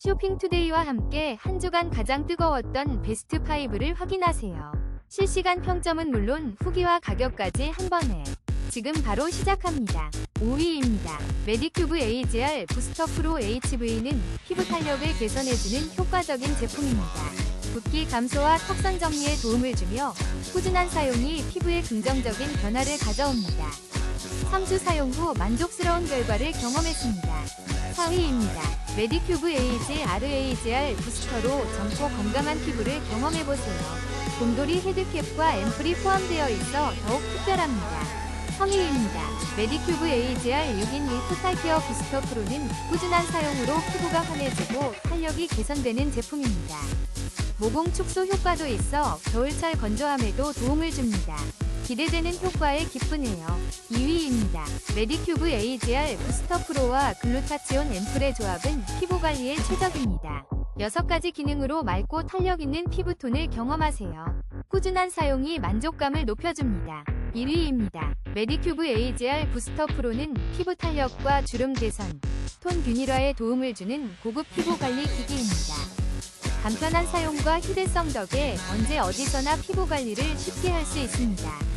쇼핑투데이와 함께 한 주간 가장 뜨거웠던 베스트 5를 확인하세요. 실시간 평점은 물론 후기와 가격까지 한 번에. 지금 바로 시작합니다. 5위입니다. 메디큐브 AGR 부스터 프로 HV는 피부 탄력을 개선해주는 효과적인 제품입니다. 붓기 감소와 턱선 정리에 도움을 주며 꾸준한 사용이 피부에 긍정적인 변화를 가져옵니다. 3주 사용 후 만족스러운 결과를 경험했습니다. 4위입니다. 메디큐브 에이지 RAGR 부스터로 젊고 건강한 피부를 경험해보세요. 곰돌이 헤드캡과 앰플이 포함되어 있어 더욱 특별합니다. 3위입니다. 메디큐브 AGR 6인 1 토탈케어 부스터 프로는 꾸준한 사용으로 피부가 환해지고 탄력이 개선되는 제품입니다. 모공 축소 효과도 있어 겨울철 건조함에도 도움을 줍니다. 기대되는 효과에 기쁘네요. 2위입니다. 메디큐브 AGR 부스터 프로와 글루타치온 앰플의 조합은 피부 관리에 최적입니다. 6가지 기능으로 맑고 탄력 있는 피부톤을 경험하세요. 꾸준한 사용이 만족감을 높여줍니다. 1위입니다. 메디큐브 AGR 부스터 프로는 피부 탄력과 주름 개선, 톤 균일화에 도움을 주는 고급 피부 관리 기기입니다. 간편한 사용과 휴대성 덕에 언제 어디서나 피부 관리를 쉽게 할 수 있습니다.